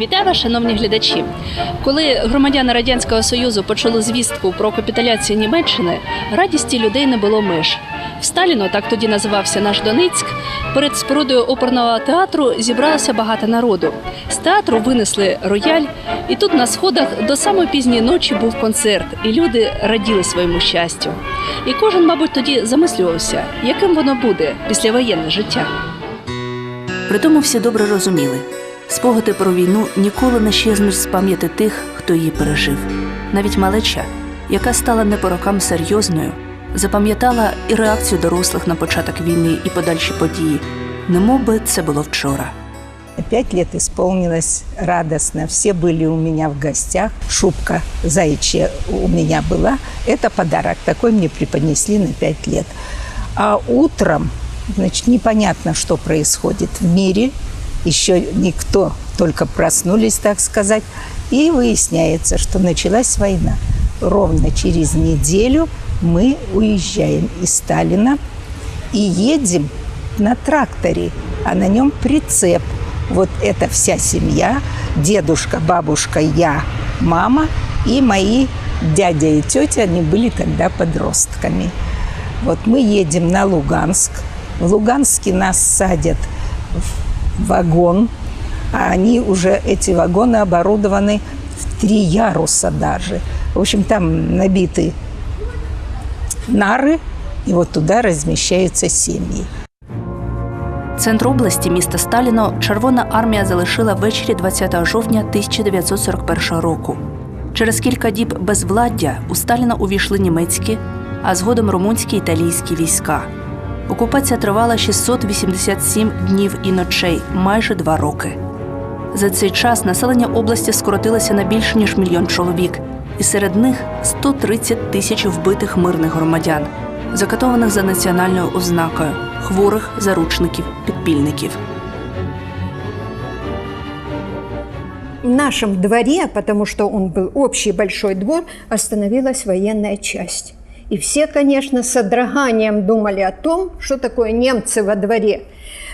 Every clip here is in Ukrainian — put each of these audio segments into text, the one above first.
Вітаю вас, шановні глядачі. Коли громадяни радянського союзу почули звістку про капітуляцію Німеччини, радісті людей не було меж. В Сталіно, так тоді називався наш Донецьк, перед спорудою оперного театру зібралося багато народу. З театру винесли рояль, і тут на сходах до самої пізньої ночі був концерт, і люди раділи своєму щастю. І кожен, мабуть, тоді замислювався, яким воно буде післявоєнне життя. Притому всі добре розуміли, спогади про війну ніколи не щезнуть з пам'яті тих, хто її пережив. Навіть малеча, яка стала не по рокам серйозною, запам'ятала і реакцію дорослих на початок війни і подальші події, немов би це було вчора. Пять лет исполнилось радостно. Все были у меня в гостях. Шубка заячья у меня была. Это подарок. Такой мне преподнесли на пять лет. А утром, значит, непонятно, что происходит в мире. Еще никто, только проснулись, так сказать. И выясняется, что началась война. Ровно через неделю мы уезжаем из Сталина и едем на тракторе, а на нем прицеп. Вот это вся семья, дедушка, бабушка, я, мама и мои дядя и тетя, они были тогда подростками. Вот мы едем на Луганск. В Луганске нас садят вагон, а они уже, эти вагоны оборудованы в три яруса даже. В общем, там набиты нары, и вот туда размещаются семьи. Центр області міста Сталіно Червона армія залишила ввечері 20 жовтня 1941 року. Через кілька діб безвладдя у Сталіна увійшли німецькі, а згодом румунські італійські війська. Окупація тривала 687 днів і ночей, майже два роки. За цей час населення області скоротилося на більше ніж мільйон чоловік, і серед них 130 тисяч вбитих мирних громадян, закатованих за національною ознакою, хворих, заручників, підпільників. В нашем дворе, потому что он был общий большой двор, остановилась военная часть. И все, конечно, с содроганием думали о том, что такое немцы во дворе.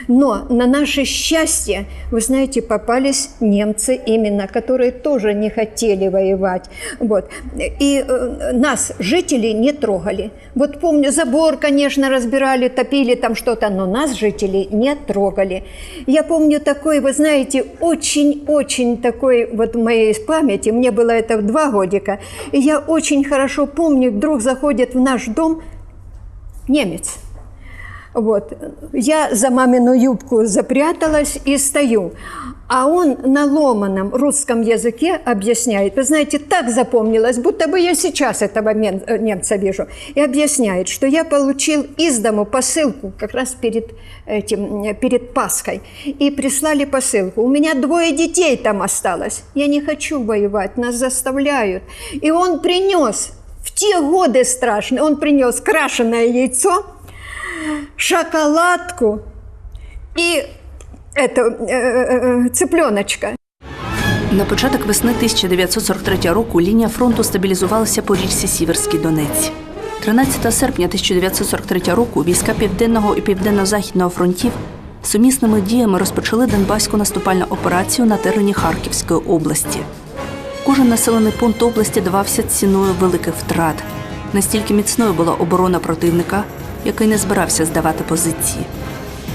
Но на наше счастье, вы знаете, попались немцы именно, которые тоже не хотели воевать. Вот. И э, нас, жители, не трогали. Вот помню, забор, конечно, разбирали, топили там что-то, но нас, жителей, не трогали. Я помню такой, вы знаете, очень-очень такой вот в моей памяти, мне было это в два годика, и я очень хорошо помню, вдруг заходит в наш дом немец. Вот. Я за мамину юбку запряталась и стою. А он на ломаном русском языке объясняет. Вы знаете, так запомнилось, будто бы я сейчас этого э, немца вижу. И объясняет, что я получил из дому посылку как раз перед, этим, э, перед Пасхой. И прислали посылку. У меня двое детей там осталось. Я не хочу воевать, нас заставляют. И он принес в те годы страшные, он принес крашеное яйцо, шоколадку и это, э, э, цыпленочка. На початок весни 1943 року лінія фронту стабілізувалася по річці Сіверський Донець. 13 серпня 1943 року війська Південного і Південно-Західного фронтів сумісними діями розпочали Донбаську наступальну операцію на терені Харківської області. Кожен населений пункт області давався ціною великих втрат. Настільки міцною була оборона противника, який не збирався здавати позиції.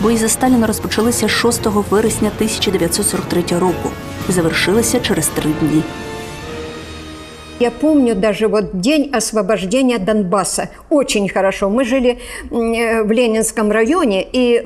Бої за Сталіна розпочалися 6 вересня 1943 року і завершилися через три дні. Я помню даже вот день освобождения Донбасса. Очень хорошо. Мы жили э, в Ленинском районе, и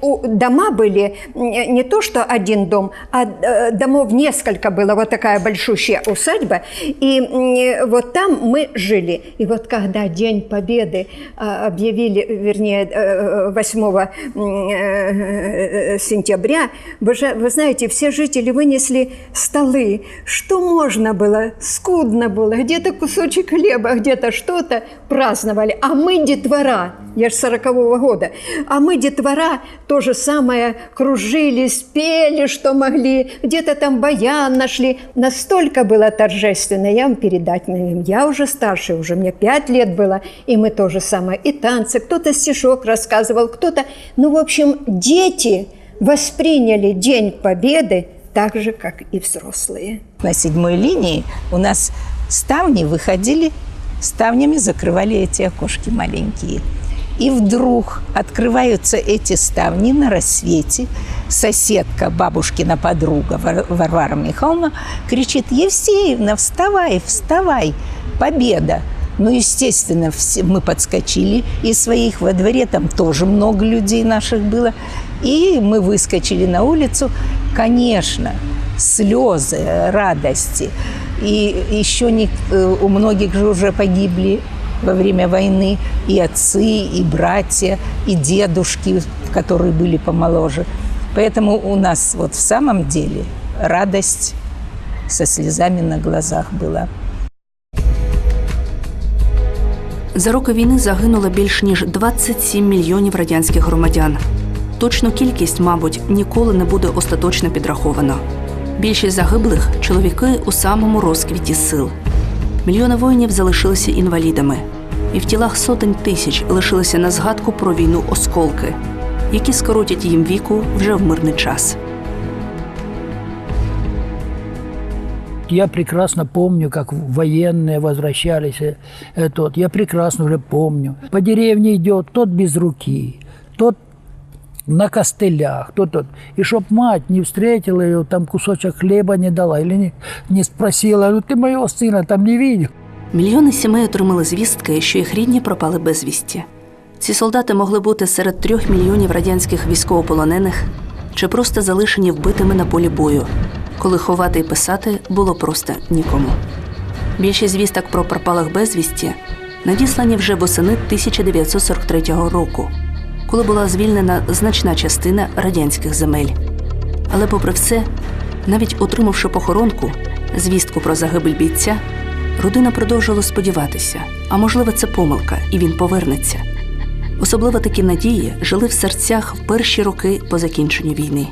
дома были не то что один дом, а э, домов несколько было. Вот такая большущая усадьба. И э, вот там мы жили. И вот когда День Победы а, объявили, вернее, э, 8 м, э, сентября, вы, же, вы знаете, все жители вынесли столы. Что можно было? Скудно было. Где-то кусочек хлеба, где-то что-то праздновали. А мы детвора, я же 40-го года, а мы детвора то же самое кружили, спели, что могли, где-то там баян нашли. Настолько было торжественно, я вам передать не. Я уже старше, уже мне 5 лет было, и мы то же самое, и танцы, кто-то стишок рассказывал, кто-то... Ну, в общем, дети восприняли День Победы так же, как и взрослые. На седьмой линии у нас ставни выходили, ставнями закрывали эти окошки маленькие. И вдруг открываются эти ставни на рассвете. Соседка, бабушкина подруга Вар- Варвара Михайловна кричит, Евсеевна, вставай, вставай, победа. Ну, естественно, все, мы подскочили из своих во дворе, там тоже много людей наших было. И мы выскочили на улицу. Конечно, слезы радости. И еще не, э, у многих же уже погибли во время войны и отцы, и братья, и дедушки, которые были помоложе. Поэтому у нас вот в самом деле радость со слезами на глазах была. За роки війни загинуло більш ніж 27 мільйонів радянських громадян. Точну кількість, мабуть, ніколи не буде остаточно підраховано. Більшість загиблих чоловіки у самому розквіті сил. Мільйони воїнів залишилися інвалідами, і в тілах сотень тисяч лишилися на згадку про війну осколки, які скоротять їм віку вже в мирний час. Я прекрасно помню, как военные возвращались. э, э, тот. Я прекрасно уже помню. По деревне идет тот без руки, тот на костылях, тот, тот. И чтоб мать не встретила ее, там кусочек хлеба не дала или не, не спросила, ну ты моего сына там не видел. Мільйони сімей отримали звістки, що їх рідні пропали безвісті. Ці солдати могли бути серед трьох мільйонів радянських військовополонених чи просто залишені вбитими на полі бою, коли ховати і писати було просто нікому. Більшість звісток про пропалих безвісті надіслані вже восени 1943 року, коли була звільнена значна частина радянських земель. Але, попри все, навіть отримавши похоронку, звістку про загибель бійця, родина продовжувала сподіватися, а можливо, це помилка, і він повернеться. Особливо такі надії жили в серцях в перші роки по закінченню війни.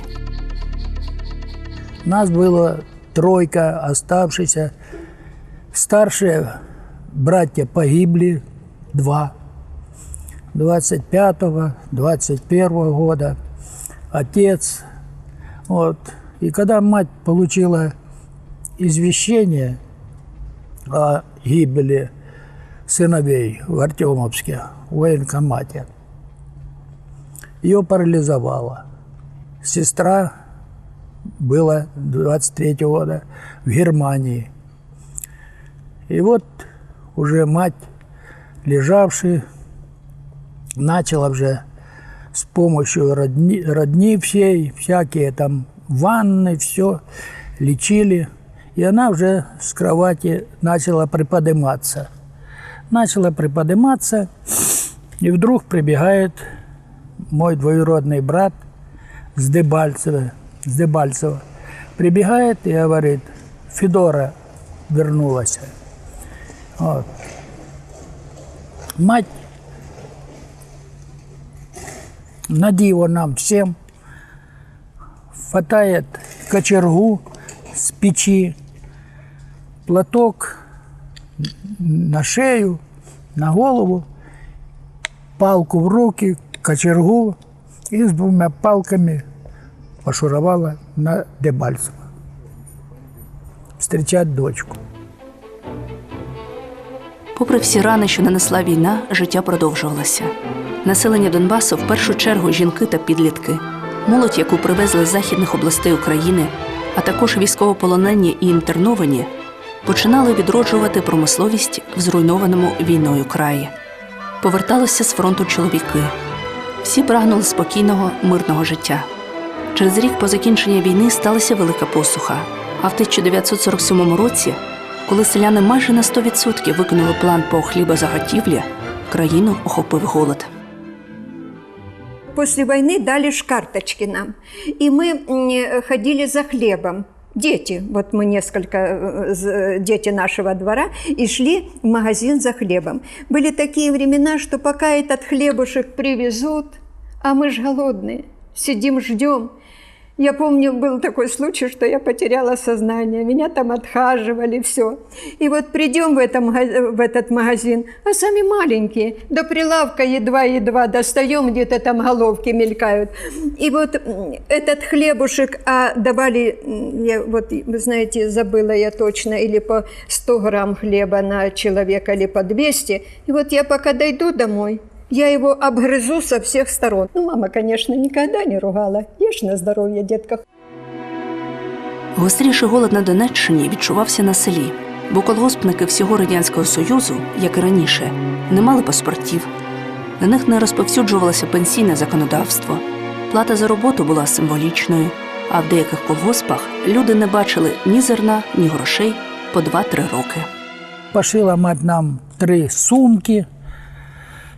Нас было тройка оставшихся. Старшие братья погибли, два. 25-го, 21 года. Отец. Вот. И когда мать получила извещение о гибели сыновей в Артемовске, в военкомате, ее парализовало. Сестра была 23 года в Германии. И вот уже мать, лежавшая, начала уже с помощью родни, родни всей, всякие там ванны, все, лечили. И она уже с кровати начала приподниматься. Начала приподниматься, и вдруг прибегает мой двоюродный брат с Дебальцева, с Дебальцева. Прибегает и говорит, Федора вернулась. Вот. Мать на диво нам всем хватает кочергу с печи, платок на шею, на голову, палку в руки, кочергу и с двумя палками пошуровала на Дебальцево. Встречать дочку. Попри всі рани, що нанесла війна, життя продовжувалося. Населення Донбасу, в першу чергу жінки та підлітки, молодь, яку привезли з західних областей України, а також військовополонені і інтерновані, починали відроджувати промисловість в зруйнованому війною краї. Поверталися з фронту чоловіки. Всі прагнули спокійного, мирного життя. Через рік по закінченні війни сталася велика посуха. А в 1947 році, коли селяни майже на 100% виконали план по хлібозаготівлі, країну охопив голод После войны дали ж карточки нам. И мы м, ходили за хлебом. Дети, вот мы несколько, э, з- дети нашего двора, и шли в магазин за хлебом. Были такие времена, что пока этот хлебушек привезут, а мы ж голодные, сидим, ждем. Я помню, был такой случай, что я потеряла сознание, меня там отхаживали, все. И вот придем в, этом, в этот магазин, а сами маленькие, до прилавка едва-едва достаем, где-то там головки мелькают. И вот этот хлебушек, а давали, я, вот вы знаете, забыла я точно, или по 100 грамм хлеба на человека, или по 200. И вот я пока дойду домой, я его обгрызу со всех сторон. Ну, мама, конечно, никогда не ругала. Ешь на здоровье, детка. Гостріший голод на Донеччині відчувався на селі, бо колгоспники всього Радянського Союзу, як і раніше, не мали паспортів. На них не розповсюджувалося пенсійне законодавство. Плата за роботу була символічною, а в деяких колгоспах люди не бачили ні зерна, ні грошей по 2-3 роки. Пошила мать нам три сумки,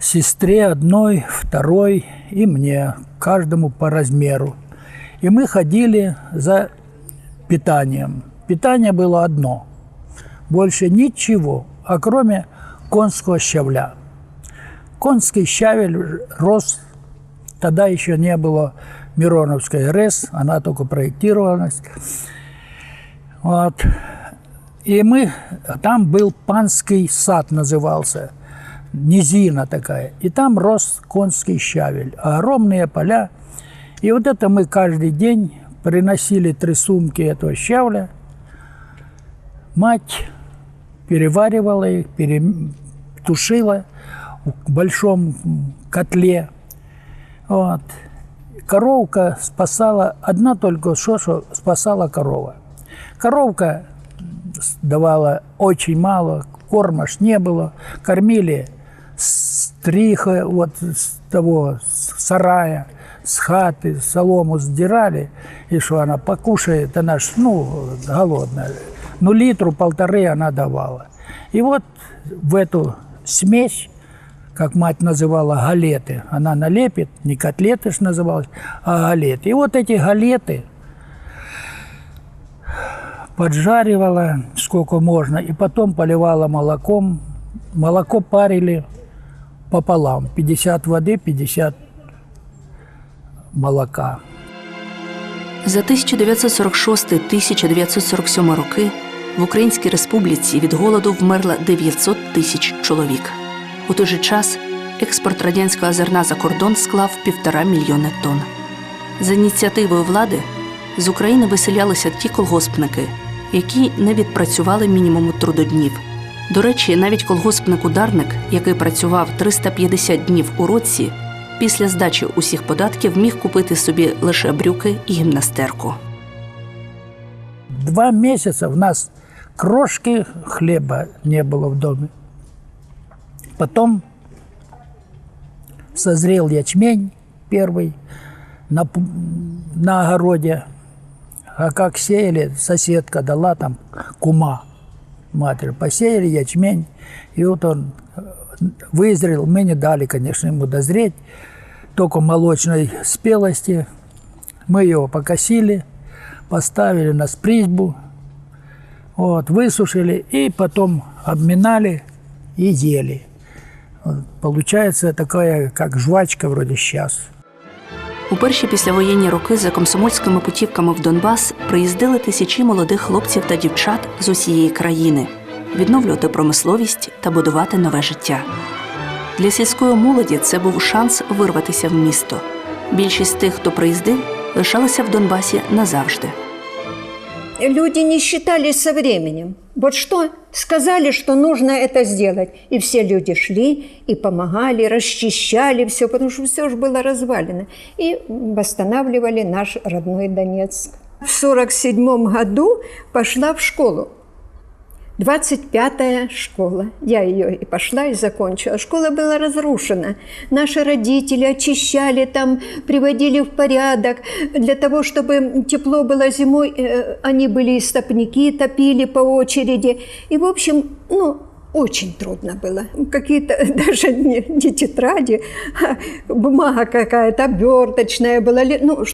сестре одной, второй и мне, каждому по размеру. И мы ходили за питанием. Питание было одно, больше ничего, а кроме конского щавля. Конский щавель рос, тогда еще не было Мироновской РЭС, она только проектировалась. Вот. И мы, там был панский сад назывался, низина такая. И там рос конский щавель, огромные поля. И вот это мы каждый день приносили три сумки этого щавля. Мать переваривала их, перетушила в большом котле. Вот. Коровка спасала, одна только что, что спасала корова. Коровка давала очень мало, корма ж не было. Кормили с триха, вот с того с сарая, с хаты, солому сдирали, и что она покушает, она ж, ну, голодная. Ну, литру полторы она давала. И вот в эту смесь, как мать называла, галеты, она налепит, не котлеты ж называлось, а галеты. И вот эти галеты поджаривала сколько можно, и потом поливала молоком. Молоко парили пополам, 50 воды, 50 молока. За 1946-1947 роки в Українській республіці від голоду вмерло 900 тисяч чоловік. У той же час експорт радянського зерна за кордон склав півтора мільйони тонн. За ініціативою влади з України виселялися ті колгоспники, які не відпрацювали мінімуму трудоднів. До речі, навіть колгоспник-ударник, який працював 350 днів у році, після здачі усіх податків міг купити собі лише брюки і гімнастерку. Два месяца у нас крошки хлеба не было в доме. Потом созрел ячмень первый на, на огороде. А как сеяли, соседка дала там кума матери. Посеяли ячмень, и вот он э, вызрел. Мы не дали, конечно, ему дозреть, только молочной спелости. Мы его покосили, поставили на спризбу, вот, высушили и потом обминали и ели. Получается такая, как жвачка вроде сейчас. У перші післявоєнні роки за комсомольськими путівками в Донбас приїздили тисячі молодих хлопців та дівчат з усієї країни відновлювати промисловість та будувати нове життя. Для сільської молоді це був шанс вирватися в місто. Більшість тих, хто приїздив, лишалися в Донбасі назавжди. Люди не со временем. Вот что сказали, что нужно это сделать. И все люди шли и помогали, расчищали все, потому что все же было развалено. И восстанавливали наш родной Донецк. В 1947 году пошла в школу. 25-я школа. Я ее и пошла, и закончила. Школа была разрушена. Наши родители очищали там, приводили в порядок. Для того, чтобы тепло было зимой, э, они были и стопники, топили по очереди. И, в общем, ну, очень трудно было. Какие-то даже не, не тетради, а бумага какая-то оберточная была. Ну,